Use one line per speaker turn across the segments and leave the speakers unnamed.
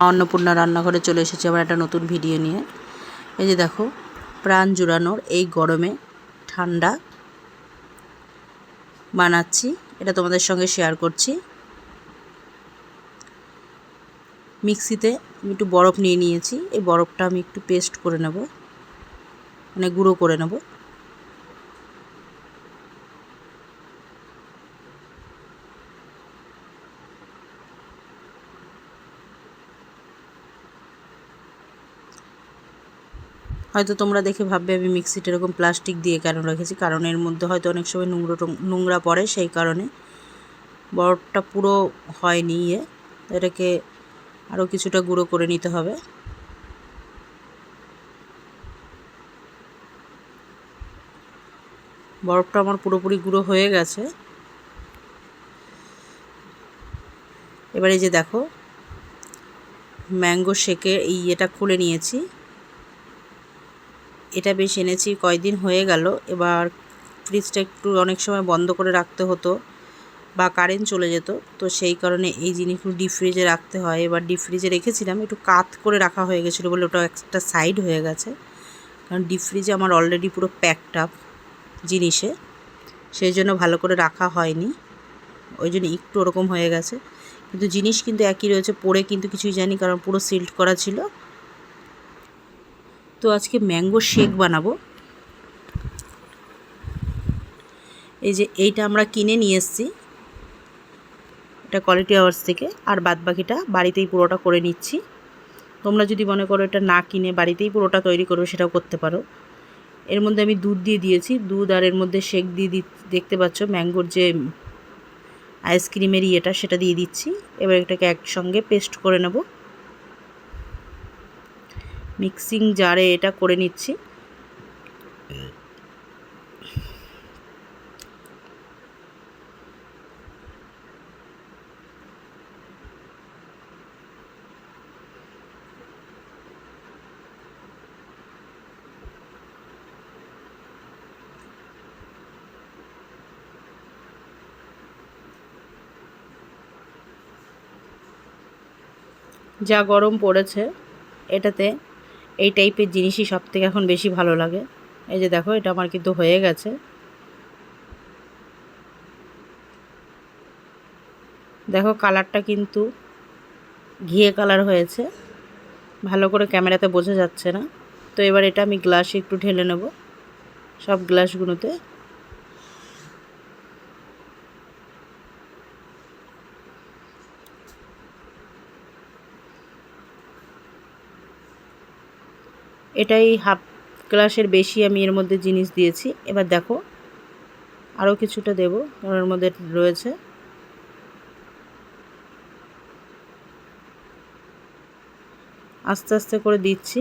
অন্নপূর্ণা রান্নাঘরে চলে এসেছি আবার একটা নতুন ভিডিও নিয়ে। এই যে দেখো, প্রাণ জুড়ানোর এই গরমে ঠান্ডা বানাচ্ছি। এটা তোমাদের সঙ্গে শেয়ার করছি। মিক্সিতে আমি একটু বরফ নিয়ে নিয়েছি। এই বরফটা আমি একটু পেস্ট করে নেব। মানে গুঁড়ো করে নেব। হয়তো তোমরা দেখে ভাববে আমি মিক্সিটা এরকম প্লাস্টিক দিয়ে কেন রেখেছি? কারণ এর মধ্যে হয়তো অনেক সময় নোংরা নোংরা পড়ে সেই কারণে। বরফটা পুরো হয়নি ইয়ে। এটাকে আরও কিছুটা গুঁড়ো করে নিতে হবে। বরফটা আমার পুরোপুরি গুঁড়ো হয়ে গেছে। এবারে যে দেখো ম্যাঙ্গো শেকে এই ইয়েটা খুলে নিয়েছি। এটা বেশ এনেছি, কয়দিন হয়ে গেল। এবার ফ্রিজটা একটু অনেক সময় বন্ধ করে রাখতে হতো বা কারেন্ট চলে যেত। তো সেই কারণে এই জিনিসগুলো ডিপ ফ্রিজে রাখতে হয়। এবার ডিপ ফ্রিজে রেখেছিলাম, একটু কাত করে রাখা হয়ে গেছিল বলে ওটা একটা সাইড হয়ে গেছে। কারণ ডিপ ফ্রিজে আমার অলরেডি পুরো প্যাকড আপ জিনিসে। সেই জন্য ভালো করে রাখা হয়নি। ওই জন্য একটু ওরকম হয়ে গেছে। কিন্তু জিনিস কিন্তু একই রয়েছে, পরে কিন্তু কিছুই জানি, কারণ পুরো সিল্ড করা ছিল। তো আজকে ম্যাঙ্গো শেক বানাবো। এই যে এইটা আমরা কিনে নিয়ে এসেছি। এটা কোয়ালিটি আওয়ার্স থেকে। আর বাদ বাকিটা বাড়িতেই পুরোটা করে নিচ্ছি। তোমরা যদি মনে করো এটা না কিনে বাড়িতেই পুরোটা তৈরি করবে, সেটাও করতে পারো। এর মধ্যে আমি দুধ দিয়ে দিয়েছি। দুধ আর এর মধ্যে শেক দিয়ে দেখতে পাচ্ছ ম্যাঙ্গোর যে আইসক্রিমের ইয়েটা, সেটা দিয়ে দিচ্ছি। এবার এটাকে একসঙ্গে পেস্ট করে নেব। মিক্সিং জারে এটা করে নিচ্ছি। যা গরম পড়েছে এটাতে এই টাইপের জিনিসই সব থেকে এখন বেশি ভালো লাগে। এই যে দেখো, এটা আমার কিন্তু হয়ে গেছে। দেখো কালারটা কিন্তু ঘিয়ে কালার হয়েছে। ভালো করে ক্যামেরাতে বোঝা যাচ্ছে না। তো এবার এটা আমি গ্লাসে একটু ঢেলে নেব। সব গ্লাসগুলোতে এটাই হাফ গ্লাসের বেশি আমি এর মধ্যে জিনিস দিয়েছি। এবার দেখো আরও কিছুটা দেব ওর মধ্যে রয়েছে। আস্তে আস্তে করে দিচ্ছি,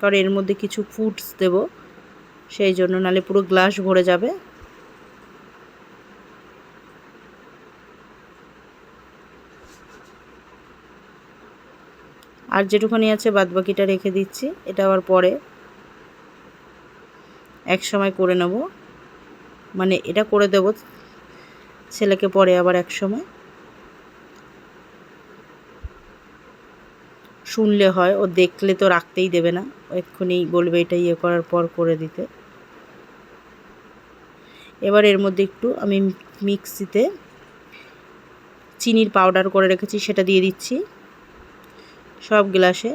কারণ এর মধ্যে কিছু ফুডস দেব, সেই জন্য নালে পুরো গ্লাস ভরে যাবে। আর যেটুখানি আছে বাদবাকিটা রেখে দিচ্ছি, এটা আবার পরে এক সময় করে নেব। মানে এটা করে দেব ছেলেকে পরে আবার এক সময় শুনলে হয়, ও দেখলে তো রাখতেই দেবে না এক্ষুনি বলবে এটা ইয়ে করার পর করে দিতে। এবার এর মধ্যে একটু আমি মিক্সিতে চিনির পাউডার করে রেখেছি, সেটা দিয়ে দিচ্ছি। সব গ্লাসে।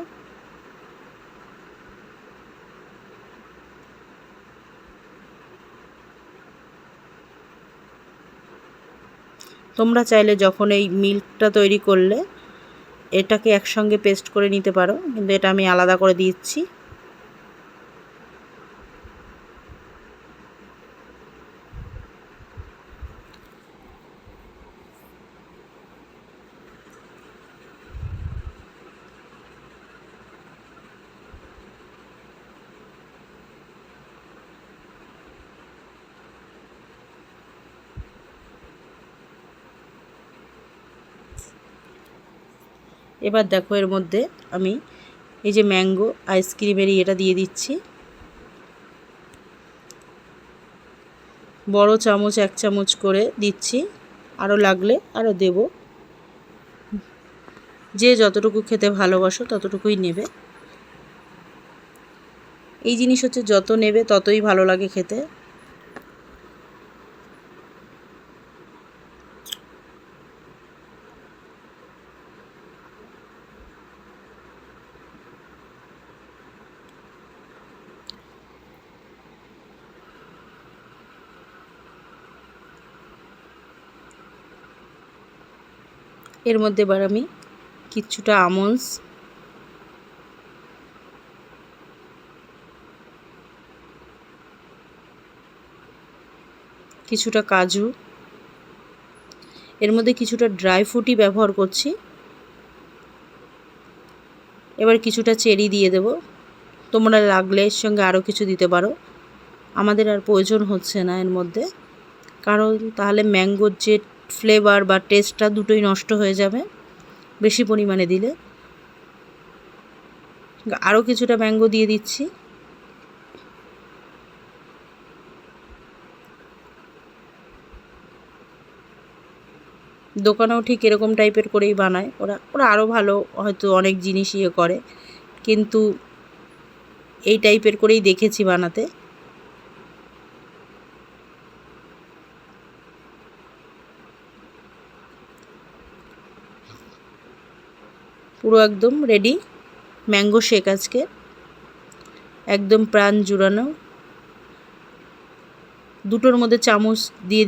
তোমরা চাইলে যখন এই মিল্কটা তৈরি করলে, এটাকে একসঙ্গে পেস্ট করে নিতে পারো, কিন্তু এটা আমি আলাদা করে দিচ্ছি। এবার দেখো এর মধ্যে আমি এই যে ম্যাঙ্গো আইসক্রিমের এটা দিয়ে দিচ্ছি। বড় চামচ, এক চামচ করে দিচ্ছি। আরও লাগলে আরও দেব। যে যতটুকু খেতে ভালোবাসো ততটুকুই নেবে। এই জিনিস হচ্ছে যত নেবে ততই ভালো লাগে খেতে। এর মধ্যে এবার আমি কিছুটা আমন্ডস, কিছুটা কাজু, এর মধ্যে কিছুটা ড্রাই ফ্রুটই ব্যবহার করছি। এবার কিছুটা চেরি দিয়ে দেব। তোমরা লাগলে এর সঙ্গে আরও কিছু দিতে পারো। আমাদের আর প্রয়োজন হচ্ছে না এর মধ্যে। কারণ তাহলে ম্যাঙ্গোর যে ফ্লেভার বা টেস্টটা দুটোই নষ্ট হয়ে যাবে, বেশি পরিমাণে দিলে। আরও কিছুটা ম্যাঙ্গো দিয়ে দিচ্ছি। দোকানেও ঠিক এরকম টাইপের করেই বানায়। ওরা ওরা আরও ভালো হয়তো অনেক জিনিস ইয়ে করে। কিন্তু এই টাইপের করেই দেখেছি বানাতে। পুরো একদম রেডি ম্যাঙ্গো শেক আজকে। একদম প্রাণ জুড়ানো। দুটোর মধ্যে চামচ দিয়ে